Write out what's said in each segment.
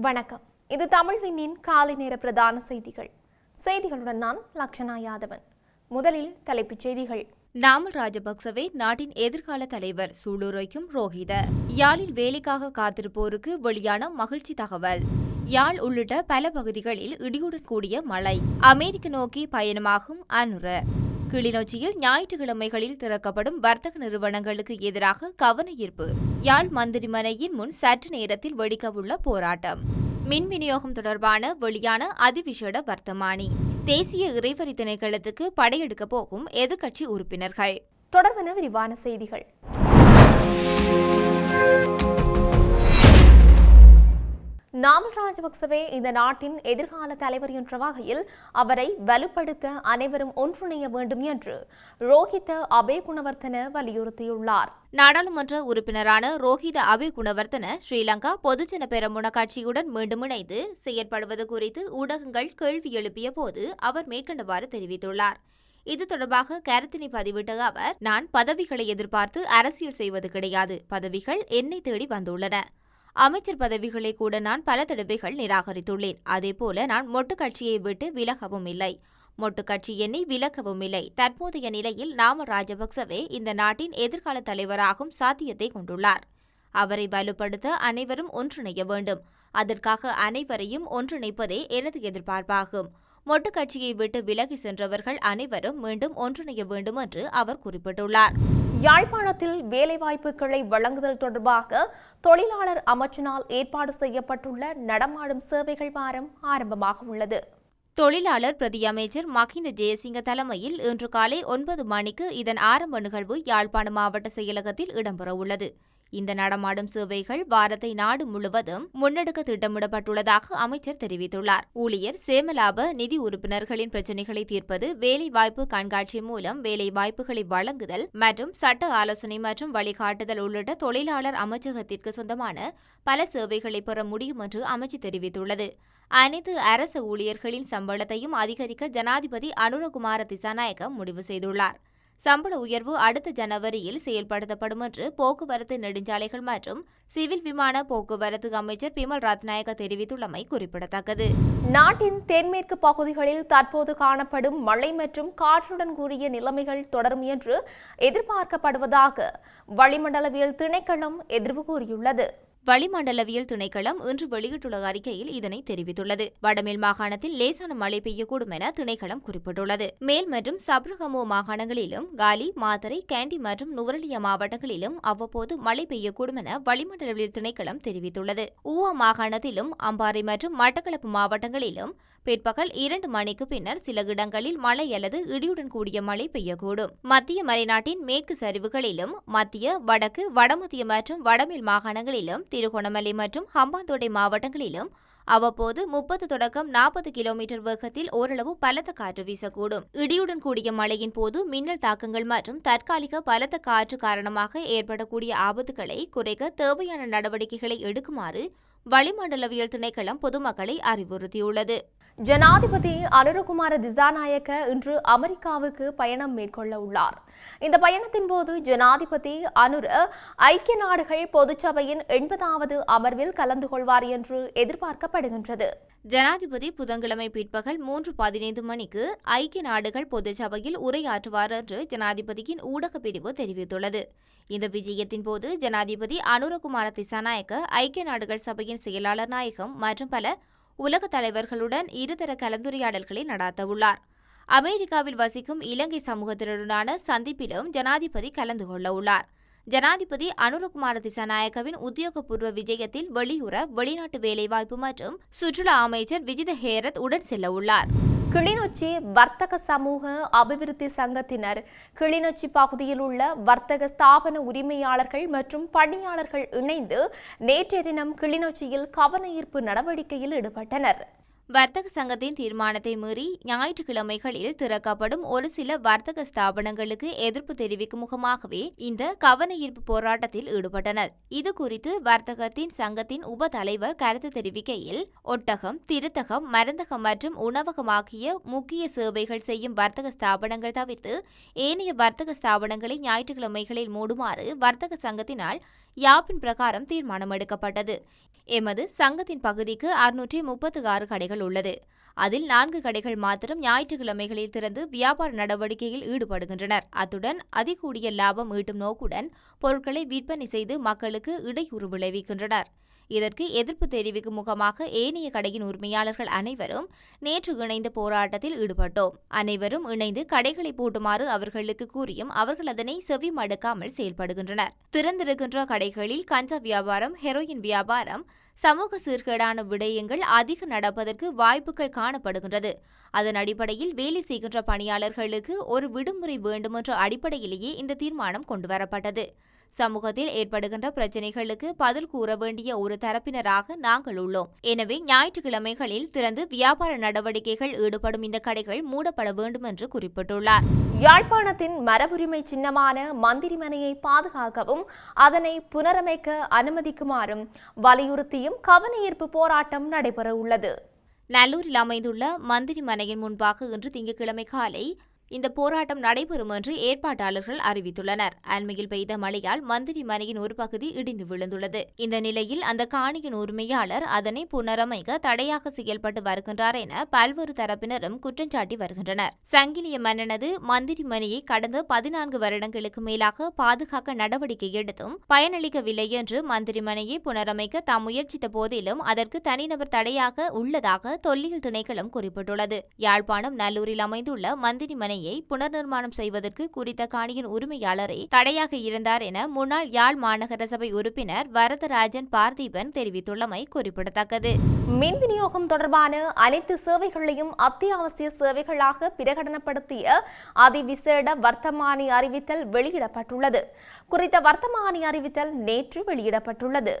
வணக்கம். இது தமிழ் விண்ணின் காலை நேர பிரதான செய்திகள். செய்திகளுடன் நான் லக்ஷனா யாதவன். முதலில் தலைப்புச் செய்திகள். நாமல் ராஜபக்சவே நாட்டின் எதிர்கால தலைவர் சூளுரைக்கும் ரோஹித. யாழில் வேலைக்காக காத்திருப்போருக்கு வெளியான மகிழ்ச்சி தகவல். யாழ் உள்ளிட்ட பல பகுதிகளில் இடியுடன் கூடிய மழை. அமெரிக்க நோக்கி பயணமாகும் அனுர. கிளிநொச்சியில் ஞாயிற்றுக்கிழமைகளில் திறக்கப்படும் வர்த்தக நிறுவனங்களுக்கு எதிராக கவன ஈர்ப்பு யாழ் மந்திரிமனையின் முன் சற்று நேரத்தில் வெடிக்கவுள்ள போராட்டம். மின் விநியோகம் தொடர்பான வெளியான அதிவிசேட வர்த்தமானி. தேசிய இறைவரி திணைக்களத்துக்கு படையெடுக்கப் போகும் எதிர்க்கட்சி உறுப்பினர்கள். தொடர்பான விரிவான செய்திகள். நாமல் ராஜபக்சவே இந்த நாட்டின் எதிர்கால தலைவர் என்ற வகையில் அவரை வலுப்படுத்த அனைவரும் ஒன்றிணைய வேண்டும் என்று ரோஹித அபே குணவர்த்தன வலியுறுத்தியுள்ளார். நாடாளுமன்ற உறுப்பினரான ரோஹித அபே குணவர்த்தன ஸ்ரீலங்கா பொதுஜன பெரமுன கட்சியுடன் மீண்டும் இணைந்து செயற்படுவது குறித்து ஊடகங்கள் கேள்வி எழுப்பிய போது அவர் மேற்கண்டவாறு தெரிவித்துள்ளார். இது தொடர்பாக கருத்தினை பதிவிட்ட அவர் நான் பதவிகளை எதிர்பார்த்து அரசியல் செய்வது கிடையாது. பதவிகள் என்னை தேடி வந்துள்ளன. அமைச்சர் பதவிகளை கூட நான் பல தடவைகள் நிராகரித்துள்ளேன். அதேபோல நான் மொட்டு கட்சியை விட்டு விலகவும் இல்லை. மொட்டு கட்சி என்னை விலக்கவும் இல்லை. தற்போதைய நிலையில் நாம ராஜபக்சவே இந்த நாட்டின் எதிர்கால தலைவராகும் சாத்தியத்தை கொண்டுள்ளார். அவரை வலுப்படுத்த அனைவரும் ஒன்றிணைய வேண்டும். அதற்காக அனைவரையும் ஒன்றிணைப்பதே எனது எதிர்பார்ப்பாகும். மொட்டு கட்சியை விட்டு விலகி சென்றவர்கள் அனைவரும் மீண்டும் ஒன்றிணைய வேண்டும் என்று அவர் குறிப்பிட்டுள்ளார். யாழ்ப்பாணத்தில் வேலைவாய்ப்புகளை வழங்குதல் தொடர்பாக தொழிலாளர் அமைச்சினால் ஏற்பாடு செய்யப்பட்டுள்ள நடமாடும் சேவைகள் வாரம் ஆரம்பமாக உள்ளது. தொழிலாளர் பிரதியமைச்சர் மஹிந்த ஜெயசிங்க தலைமையில் இன்று காலை ஒன்பது மணிக்கு இதன் ஆரம்ப நிகழ்வு யாழ்ப்பாணம் மாவட்ட செயலகத்தில் இடம்பெறவுள்ளது. இந்த நடமாடும் சேவைகள் வாரத்தை நாடு முழுவதும் முன்னெடுக்க திட்டமிடப்பட்டுள்ளதாக அமைச்சர் தெரிவித்துள்ளார். ஊழியர் சேமலாப நிதி உறுப்பினர்களின் பிரச்சினைகளை தீர்ப்பது வேலைவாய்ப்பு கண்காட்சி மூலம் வேலைவாய்ப்புகளை வழங்குதல் மற்றும் சட்ட ஆலோசனை மற்றும் வழிகாட்டுதல் உள்ளிட்ட தொழிலாளர் அமைச்சகத்திற்கு சொந்தமான பல சேவைகளை பெற முடியும் என்று அமைச்சு தெரிவித்துள்ளது. அனைத்து அரசு ஊழியர்களின் சம்பளத்தையும் அதிகரிக்க ஜனாதிபதி அனுரகுமார திசாநாயக்க முடிவு செய்துள்ளார். சம்பள உயர்வு அடுத்த ஜனவரியில் செயல்படுத்தப்படும் என்று போக்குவரத்து நெடுஞ்சாலைகள் மற்றும் சிவில் விமான போக்குவரத்து அமைச்சர் பிமல் ரத்நாயக தெரிவித்துள்ளமை குறிப்பிடத்தக்கது. நாட்டின் தென்மேற்கு பகுதிகளில் தற்போது காணப்படும் மழை மற்றும் காற்றுடன் கூடிய நிலைமைகள் தொடரும் என்று எதிர்பார்க்கப்படுவதாக வளிமண்டலவியல் திணைக்களம் எதிர்வு கூறியுள்ளது. வளிமண்டலவியல் திணைக்களம் இன்று வெளியிட்டுள்ள அறிக்கையில் இதனை தெரிவித்துள்ளது. வடமேல் மாகாணத்தில் லேசான மழை பெய்யக்கூடும் என திணைக்களம் குறிப்பிட்டுள்ளது. மேல் மற்றும் சப்ரகமோ மாகாணங்களிலும் காலி மாத்தரை கேண்டி மற்றும் நுவரலியா மாவட்டங்களிலும் அவ்வப்போது மழை பெய்யக்கூடும் என வளிமண்டலவியல் திணைக்களம் தெரிவித்துள்ளது. ஊவா மாகாணத்திலும் அம்பாறை மற்றும் மட்டக்களப்பு மாவட்டங்களிலும் பிற்பகல் இரண்டு மணிக்கு பின்னர் சில இடங்களில் மழை அல்லது இடியுடன் கூடிய மழை பெய்யக்கூடும். மத்திய மலைநாட்டின் மேற்கு சரிவுகளிலும் மத்திய வடக்கு வடமத்திய மற்றும் வடமேல் மாகாணங்களிலும் திருகோணமலை மற்றும் ஹம்பாந்தோட்டை மாவட்டங்களிலும் அவ்வப்போது முப்பது தொடக்கம் நாற்பது கிலோமீட்டர் வேகத்தில் ஓரளவு பலத்த காற்று வீசக்கூடும். இடியுடன் கூடிய மழையின் போது மின்னல் தாக்கங்கள் மற்றும் தற்காலிக பலத்த காற்று காரணமாக ஏற்படக்கூடிய ஆபத்துகளை குறைக்க தேவையான நடவடிக்கைகளை எடுக்குமாறு வளிமண்டலவியல் திணைக்களம் பொதுமக்களை அறிவுறுத்தியுள்ளது. ஜனாதிபதி அனுரகுமார திசாநாயக்க இன்று அமெரிக்காவுக்கு பயணம் மேற்கொள்ள உள்ளார். இந்த பயணத்தின் போது ஜனாதிபதி அனுர ஐக்கிய நாடுகள் பொதுச்சபையின் எண்பதாவது அமர்வில் கலந்து கொள்வார் என்று எதிர்பார்க்கப்படுகின்றது. ஜனாதிபதி புதன்கிழமை பிற்பகல் மூன்று பதினைந்து மணிக்கு ஐக்கிய நாடுகள் பொதுச்சபையில் உரையாற்றுவார் என்று ஜனாதிபதியின் ஊடக பிரிவு தெரிவித்துள்ளது. இந்த விஜயத்தின் போது ஜனாதிபதி அனுரகுமார திசாநாயக்க ஐக்கிய நாடுகள் சபையின் செயலாளர் நாயகம் மற்றும் பல உலக தலைவர்களுடன் இருதர கலந்துரையாடல்களை நடாத்தவுள்ளார். அமெரிக்காவில் வசிக்கும் இலங்கை சமூகத்தினருடனான சந்திப்பிலும் ஜனாதிபதி கலந்து கொள்ளவுள்ளார். ஜனாதிபதி அனுரகுமார திசாநாயக்கவின் உத்தியோகபூர்வ விஜயத்தில் வெளியுற வெளிநாட்டு வேலைவாய்ப்பு மற்றும் சுற்றுலா அமைச்சர் விஜித ஹேரத் உடன் செல்லவுள்ளார். கிளிநொச்சி வர்த்தக சமூக அபிவிருத்தி சங்கத்தினர் கிளிநொச்சி பகுதியில் உள்ள வர்த்தக ஸ்தாபன உரிமையாளர்கள் மற்றும் பணியாளர்கள் இணைந்து நேற்றைய தினம் கிளிநொச்சியில் கவன ஈர்ப்பு நடவடிக்கையில் ஈடுபட்டனர். வர்த்தக சங்கத்தின் தீர்மானத்தை மீறி ஞாயிற்றுக்கிழமைகளில் திறக்கப்படும் ஒரு சில வர்த்தக ஸ்தாபனங்களுக்கு எதிர்ப்பு தெரிவிக்கும் முகமாகவே இந்த கவன ஈர்ப்பு போராட்டத்தில் ஈடுபட்டனர். இது குறித்து வர்த்தகத்தின் சங்கத்தின் உப தலைவர் கருத்து தெரிவிக்கையில் ஒட்டகம் திருத்தகம் மருந்தகம் மற்றும் உணவகம் ஆகிய முக்கிய சேவைகள் செய்யும் வர்த்தக ஸ்தாபனங்கள் தவிர்த்து ஏனைய வர்த்தக ஸ்தாபனங்களை ஞாயிற்றுக்கிழமைகளில் மூடுமாறு வர்த்தக சங்கத்தினால் யாப்பின் பிரகாரம் தீர்மானம் எடுக்கப்பட்டது எமது சங்கத்தின் பகுதிக்கு அறுநூற்றி முப்பத்து ஆறு கடைகள் உள்ளது. அதில் நான்கு கடைகள் மாத்திரம் ஞாயிற்றுக்கிழமைகளில் திறந்து வியாபார நடவடிக்கையில் ஈடுபடுகின்றனர். அத்துடன் அதிகூடிய லாபம் ஈட்டும் நோக்குடன் பொருட்களை விற்பனை செய்து மக்களுக்கு இடையூறு விளைவிக்கின்றனர். இதற்கு எதிர்ப்பு தெரிவிக்கும் முகமாக ஏனைய கடையின் உரிமையாளர்கள் அனைவரும் நேற்று இணைந்த போராட்டத்தில் ஈடுபட்டோம். அனைவரும் இணைந்து கடைகளை பூட்டுமாறு அவர்களுக்கு கூறியும் அவர்கள் அதனை செவி மடுக்காமல் செயல்படுகின்றனர். திறந்திருக்கின்ற கடைகளில் கஞ்சா வியாபாரம் ஹெரோயின் வியாபாரம் சமூக சீர்கேடான விடயங்கள் அதிக நடப்பதற்கு வாய்ப்புகள் காணப்படுகின்றது. அதன் அடிப்படையில் வேலை செய்கின்ற பணியாளர்களுக்கு ஒரு விடுமுறை வேண்டுமென்ற அடிப்படையிலேயே இந்த தீர்மானம் கொண்டுவரப்பட்டது. சமூகத்தில் ஏற்படுகின்ற பிரச்சினைகளுக்கு பதில் கூற வேண்டிய ஒரு தரப்பினராக நாங்கள் உள்ளோம். எனவே ஞாயிற்றுக்கிழமைகளில் திறந்து வியாபார நடவடிக்கைகள் ஈடுபடும் இந்த கடைகள் மூடப்பட வேண்டும் என்று குறிப்பிட்டுள்ளார். யாழ்ப்பாணத்தின் மரபுரிமை சின்னமான மந்திரிமனையை பாதுகாக்கவும் அதனை புனரமைக்க அனுமதிக்குமாறும் வலியுறுத்தியும் கவனஈர்ப்பு போராட்டம் நடைபெற உள்ளது நல்லூரில் அமைந்துள்ள மந்திரி மனையின் முன்பாக இன்று திங்கட்கிழமை காலை இந்த போராட்டம் நடைபெறும் என்று ஏற்பாட்டாளர்கள் அறிவித்துள்ளனர். அண்மையில் பெய்த மழையால் மந்திரி மனையின் ஒரு பகுதி இடிந்து விழுந்துள்ளது. இந்த நிலையில் அந்த காணியின் உரிமையாளர் அதனை புனரமைக்க தடையாக செயல்பட்டு வருகின்றார் என பல்வேறு தரப்பினரும் குற்றஞ்சாட்டி வருகின்றனர். சங்கிலிய மன்னனது மந்திரி மனையை கடந்த பதினான்கு வருடங்களுக்கு மேலாக பாதுகாக்க நடவடிக்கை எடுத்தும் பயனளிக்கவில்லை என்று மந்திரி மனையை புனரமைக்க தாம் முயற்சித்த போதிலும் அதற்கு தனிநபர் தடையாக உள்ளதாக தொல்லியல் திணைக்களம் குறிப்பிட்டுள்ளது. யாழ்ப்பாணம் நல்லூரில் அமைந்துள்ள மந்திரி மனை மனையை புனர்நிர்மாணம் செய்வதற்கு குறித்த காணியின் உரிமையாளரே தடையாக இருந்தார் என முன்னாள் யாழ் மாநகர சபை உறுப்பினர் வரதராஜன் பார்த்திபன் தெரிவித்துள்ளமை குறிப்பிடத்தக்கது. மின் விநியோகம் தொடர்பான அனைத்து சேவைகளையும் அத்தியாவசிய சேவைகளாக பிரகடனப்படுத்திய அதிவிசேட வர்த்தமானி அறிவித்தல் வெளியிடப்பட்டுள்ளது. குறித்த வர்த்தமானி அறிவித்தல் நேற்று வெளியிடப்பட்டுள்ளது.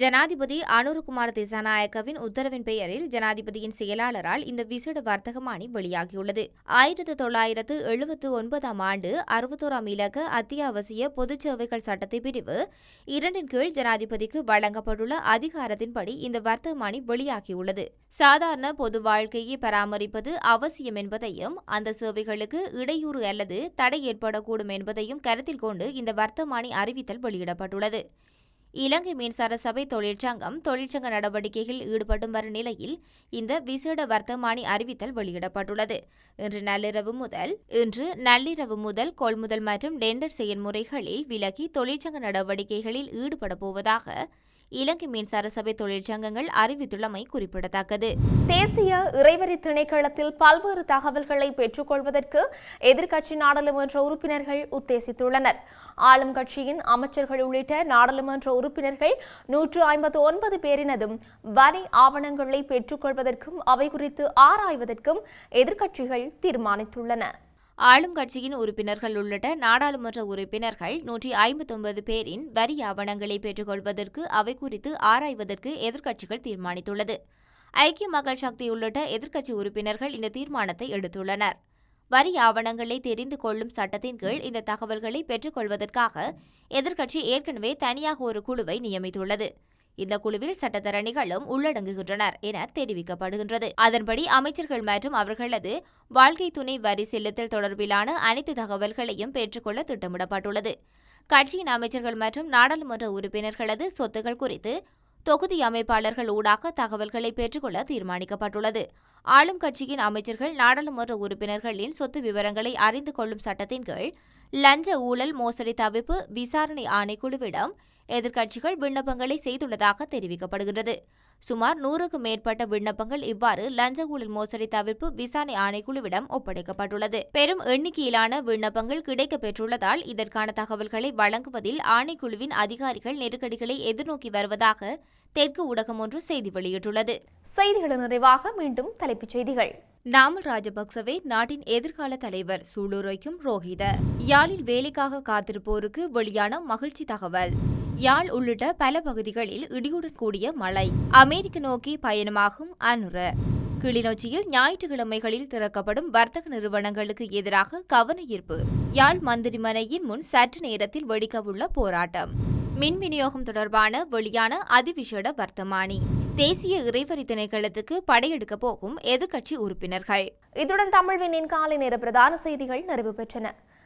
ஜனாதிபதி அனுருகுமார் திசாநாயக்கவின் உத்தரவின் பெயரில் ஜனாதிபதியின் செயலாளரால் இந்த விசேட வர்த்தகமானி வெளியாகியுள்ளது. ஆயிரத்து தொள்ளாயிரத்து எழுபத்து ஒன்பதாம் ஆண்டு அறுபத்தோராம் இலக்க அத்தியாவசிய பொதுச் சேவைகள் சட்டத்தை பிரிவு இரண்டின் கீழ் ஜனாதிபதிக்கு வழங்கப்பட்டுள்ள அதிகாரத்தின்படி இந்த வர்த்தகமானி வெளியாகியுள்ளது. சாதாரண பொது வாழ்க்கையை பராமரிப்பது அவசியம் என்பதையும் அந்த சேவைகளுக்கு இடையூறு அல்லது தடை ஏற்படக்கூடும் என்பதையும் கருத்தில் கொண்டு இந்த வர்த்தமானி அறிவித்தல் வெளியிடப்பட்டுள்ளது. இலங்கை மின்சார சபை தொழிற்சங்கம் தொழிற்சங்க நடவடிக்கைகளில் ஈடுபடும் வரும் நிலையில் இந்த விசேட வர்த்தமானி அறிவித்தல் வெளியிடப்பட்டுள்ளது. இன்று நள்ளிரவு முதல் இன்று நள்ளிரவு முதல் கொள்முதல் மற்றும் டெண்டர் செயல்முறைகளில் விலகி தொழிற்சங்க நடவடிக்கைகளில் ஈடுபட போவதாக இலங்கை மின்சார சபை தொழிற்சங்கங்கள் அறிவித்துள்ளமை குறிப்பிடத்தக்கது. தேசிய இறைவரி திணைக்களத்தில் பல்வேறு தகவல்களை பெற்றுக்கொள்வதற்கு எதிர்க்கட்சி நாடாளுமன்ற உறுப்பினர்கள் உத்தேசித்துள்ளனர். ஆளும் கட்சியின் அமைச்சர்கள் உள்ளிட்ட நாடாளுமன்ற உறுப்பினர்கள் நூற்று ஐம்பத்து ஒன்பது பேரினதும் வரி ஆவணங்களை பெற்றுக்கொள்வதற்கும் அவை குறித்து ஆராய்வதற்கும் எதிர்க்கட்சிகள் தீர்மானித்துள்ளன. ஆளும் கட்சியின் உறுப்பினர்கள் உள்ளிட்ட நாடாளுமன்ற உறுப்பினர்கள் நூற்றி ஐம்பத்தொன்பது பேரின் வரி ஆவணங்களை பெற்றுக்கொள்வதற்கு அவை குறித்து ஆராய்வதற்கு எதிர்க்கட்சிகள் தீர்மானித்துள்ளது. ஐக்கிய மக்கள் சக்தி உள்ளிட்ட எதிர்க்கட்சி உறுப்பினர்கள் இந்த தீர்மானத்தை எடுத்துள்ளனர். வரி ஆவணங்களை தெரிந்து கொள்ளும் சட்டத்தின் கீழ் இந்த தகவல்களை பெற்றுக்கொள்வதற்காக எதிர்க்கட்சி ஏற்கனவே தனியாக ஒரு குழுவை நியமித்துள்ளது. இந்த குழுவில் சட்டத்தரணிகளும் உள்ளடங்குகின்றனர் என தெரிவிக்கப்படுகின்றது. அதன்படி அமைச்சர்கள் மற்றும் அவர்களது வாழ்க்கை துணை வரி செலுத்தல் தொடர்பிலான அனைத்து தகவல்களையும் பெற்றுக்கொள்ள திட்டமிடப்பட்டுள்ளது. கட்சியின் அமைச்சர்கள் மற்றும் நாடாளுமன்ற உறுப்பினர்களது சொத்துக்கள் குறித்து தொகுதி அமைப்பாளர்கள் ஊடாக தகவல்களை பெற்றுக்கொள்ள தீர்மானிக்கப்பட்டுள்ளது. ஆளும் கட்சியின் அமைச்சர்கள் நாடாளுமன்ற உறுப்பினர்களின் சொத்து விவரங்களை அறிந்து கொள்ளும் சட்டத்தின் கீழ் லஞ்ச ஊழல் மோசடி தவிப்பு விசாரணை ஆணைக்குழுவிடம் எதிர்க்கட்சிகள் விண்ணப்பங்களை செய்துள்ளதாக தெரிவிக்கப்படுகிறது. சுமார் நூறுக்கும் மேற்பட்ட விண்ணப்பங்கள் இவ்வாறு லஞ்ச ஊழல் மோசடி தவிர்ப்பு விசாரணை ஆணைக்குழுவிடம் ஒப்படைக்கப்பட்டுள்ளது. பெரும் எண்ணிக்கையிலான விண்ணப்பங்கள் கிடைக்கப் பெற்றுள்ளதால் இதற்கான தகவல்களை வழங்குவதில் ஆணைக்குழுவின் அதிகாரிகள் நெருக்கடிகளை எதிர்நோக்கி வருவதாக தெற்கு ஊடகம் ஒன்று செய்தி வெளியிட்டுள்ளது. செய்திகளின் நிறைவாக மீண்டும் தலைப்புச் செய்திகள். நாமல் ராஜபக்சவே நாட்டின் எதிர்கால தலைவர் சூளுரைக்கும் ரோஹித. யாழில் வேலைக்காக காத்திருப்போருக்கு வெளியான மகிழ்ச்சி தகவல். யாழ் உள்ளிட்ட பல பகுதிகளில் இடியுடன் கூடிய மழை. அமெரிக்க நோக்கி பயணமாகும் அனுர கிளிநொச்சியில் ஞாயிற்றுக்கிழமைகளில் திறக்கப்படும் வர்த்தக நிறுவனங்களுக்கு எதிராக கவன ஈர்ப்பு. யாழ் மந்திரிமனையின் முன் சற்று நேரத்தில் வெடிக்கவுள்ள போராட்டம். மின் விநியோகம் தொடர்பான வெளியான அதிவிசேட வர்த்தமானி. தேசிய இறைவரி திணைக்களத்துக்கு படையெடுக்க போகும் எதிர்க்கட்சி உறுப்பினர்கள். இத்துடன் தமிழ்வினின் காலை நேர பிரதான செய்திகள் நிறைவு பெற்றன.